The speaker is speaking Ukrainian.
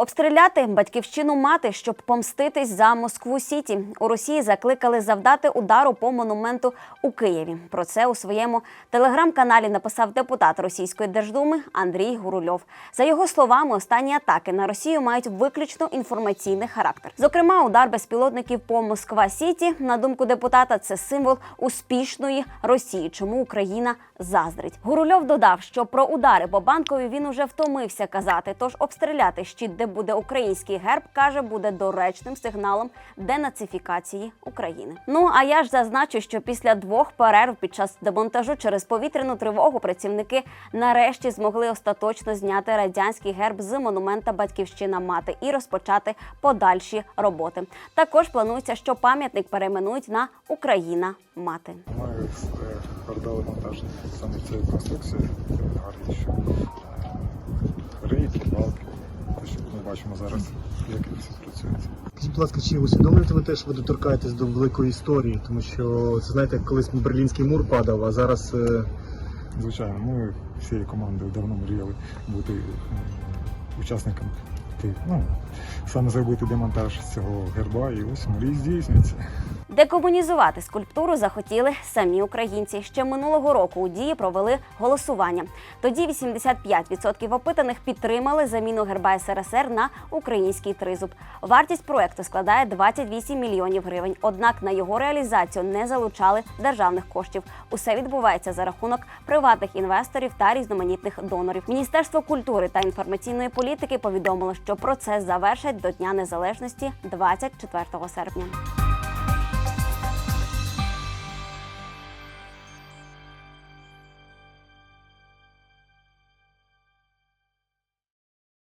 Обстріляти батьківщину мати, щоб помститись за Москву Сіті. У Росії закликали завдати удару по монументу у Києві. Про це у своєму телеграм-каналі написав депутат Російської Держдуми Андрій Гурульов. За його словами, останні атаки на Росію мають виключно інформаційний характер. Зокрема, удар безпілотників по Москва Сіті, на думку депутата, це символ успішної Росії, чому Україна заздрить. Гурульов додав, що про удари по банкові він уже втомився казати. Тож обстріляти щит, де буде український герб, каже, буде доречним сигналом денацифікації України. Ну а я ж зазначу, що після двох перерв під час демонтажу через повітряну тривогу працівники нарешті змогли остаточно зняти радянський герб з монумента Батьківщина мати і розпочати подальші роботи. Також планується, що пам'ятник перейменують на Україна мати. Ми е, передали монтаж саме цієї конструкції. Бачимо зараз, як це все працює. Скажіть, будь ласка, чи усвідомлюєте ви те, що ви доторкаєтесь до великої історії? Тому що це знаєте, колись Берлінський мур падав, а зараз е, Звичайно, ми всією командою давно мріяли бути м, учасником. Ну, саме зробити демонтаж цього герба, і ось мрій здійснюється. Декомунізувати скульптуру захотіли самі українці. Ще минулого року у дії провели голосування. Тоді 85% опитаних підтримали заміну герба СРСР на український тризуб. Вартість проекту складає 28 мільйонів гривень. Однак на його реалізацію не залучали державних коштів. Усе відбувається за рахунок приватних інвесторів та різноманітних донорів. Міністерство культури та інформаційної політики повідомило, що процес завершать до Дня Незалежності 24 серпня.